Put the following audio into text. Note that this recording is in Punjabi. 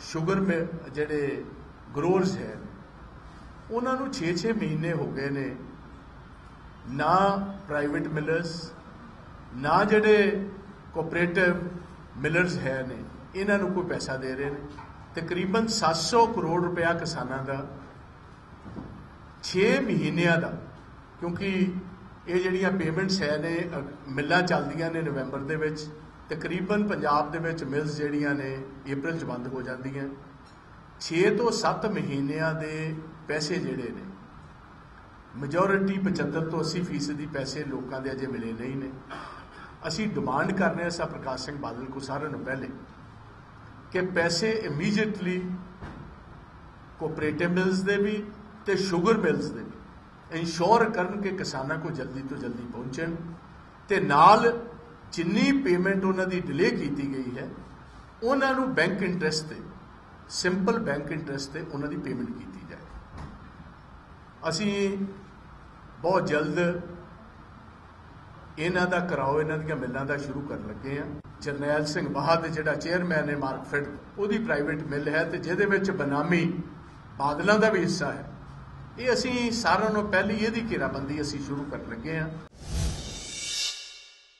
ਸ਼ੂਗਰ ਮਿ- ਜਿਹੜੇ ਗਰੋਰਸ ਹੈ, ਉਹਨਾਂ ਨੂੰ 6-6 ਮਹੀਨੇ ਹੋ ਗਏ ਨੇ। ਨਾ ਪ੍ਰਾਈਵੇਟ ਮਿਲਰਸ, ਨਾ ਜਿਹੜੇ ਕੋਆਪਰੇਟਿਵ ਮਿਲਰਸ ਹੈ ਨੇ, ਇਹਨਾਂ ਨੂੰ ਕੋਈ ਪੈਸਾ ਦੇ ਰਹੇ ਨੇ। ਤਕਰੀਬਨ 700 ਕਰੋੜ ਰੁਪਇਆ ਕਿਸਾਨਾਂ ਦਾ 6 ਮਹੀਨਿਆਂ ਦਾ, ਕਿਉਂਕਿ ਇਹ ਜਿਹੜੀਆਂ ਪੇਮੈਂਟਸ ਹੈ ਨੇ ਮਿੱਲਾਂ ਚੱਲਦੀਆਂ ਨੇ ਨਵੰਬਰ ਦੇ ਵਿੱਚ। ਤਕਰੀਬਨ ਪੰਜਾਬ ਦੇ ਵਿੱਚ ਮਿਲਸ ਜਿਹੜੀਆਂ ਨੇ April 'ਚ ਬੰਦ ਹੋ ਜਾਂਦੀਆਂ। 6 ਤੋਂ 7 ਮਹੀਨਿਆਂ ਦੇ ਪੈਸੇ ਜਿਹੜੇ ਨੇ ਮੈਜੋਰਿਟੀ 75 ਤੋਂ 80 ਫੀਸਦੀ ਦੀ ਪੈਸੇ ਲੋਕਾਂ ਦੇ ਅਜੇ ਮਿਲੇ ਨਹੀਂ ਨੇ। ਅਸੀਂ ਡਿਮਾਂਡ ਕਰ ਰਹੇ ਹਾਂ ਸਾ ਪ੍ਰਕਾਸ਼ ਸਿੰਘ ਬਾਦਲ ਕੋ ਸਾਰਿਆਂ ਨੂੰ ਪਹਿਲੇ ਕਿ ਪੈਸੇ ਇਮੀਡੀਏਟਲੀ ਕੋਆਪਰੇਟਿਵ ਮਿਲਸ ਦੇ ਵੀ ਤੇ ਸ਼ੂਗਰ ਮਿਲਸ ਦੇ ਵੀ ਇਨਸ਼ੋਰ ਕਰਨ ਕਿ ਕਿਸਾਨਾਂ ਕੋ ਜਲਦੀ ਤੋਂ ਜਲਦੀ ਪਹੁੰਚਣ ਤੇ ਨਾਲ ਜਿੰਨੀ ਪੇਮੈਂਟ ਉਹਨਾਂ ਦੀ ਡਿਲੇ ਕੀਤੀ ਗਈ ਹੈ, ਉਹਨਾਂ ਨੂੰ ਬੈਂਕ ਇੰਟਰਸਟ ਤੇ ਸਿੰਪਲ ਬੈਂਕ ਇੰਟਰਸਟ ਤੇ ਉਹਨਾਂ ਦੀ ਪੇਮੈਂਟ ਕੀਤੀ ਜਾਏ। ਅਸੀਂ ਬਹੁਤ ਜਲਦ ਇਹਨਾਂ ਦਾ ਕਰਾਓ, ਇਹਨਾਂ ਦੀਆਂ ਮਿੱਲਾਂ ਦਾ ਸ਼ੁਰੂ ਕਰਨ ਲੱਗੇ ਆ ਜਰਨੈਲ ਸਿੰਘ ਬਾਹਦ, ਜਿਹੜਾ ਚੇਅਰਮੈਨ ਹੈ ਮਾਰਕਫੈਡ ਉਹਦੀ ਪ੍ਰਾਈਵੇਟ ਮਿੱਲ ਹੈ ਤੇ ਜਿਹਦੇ ਵਿੱਚ ਬਨਾਮੀ ਬਾਦਲਾਂ ਦਾ ਵੀ ਹਿੱਸਾ ਹੈ। ਇਹ ਅਸੀਂ ਸਾਰਿਆਂ ਨੂੰ ਪਹਿਲੀ ਇਹਦੀ ਘੇਰਾਬੰਦੀ ਅਸੀਂ ਸ਼ੁਰੂ ਕਰਨ ਲੱਗੇ ਆ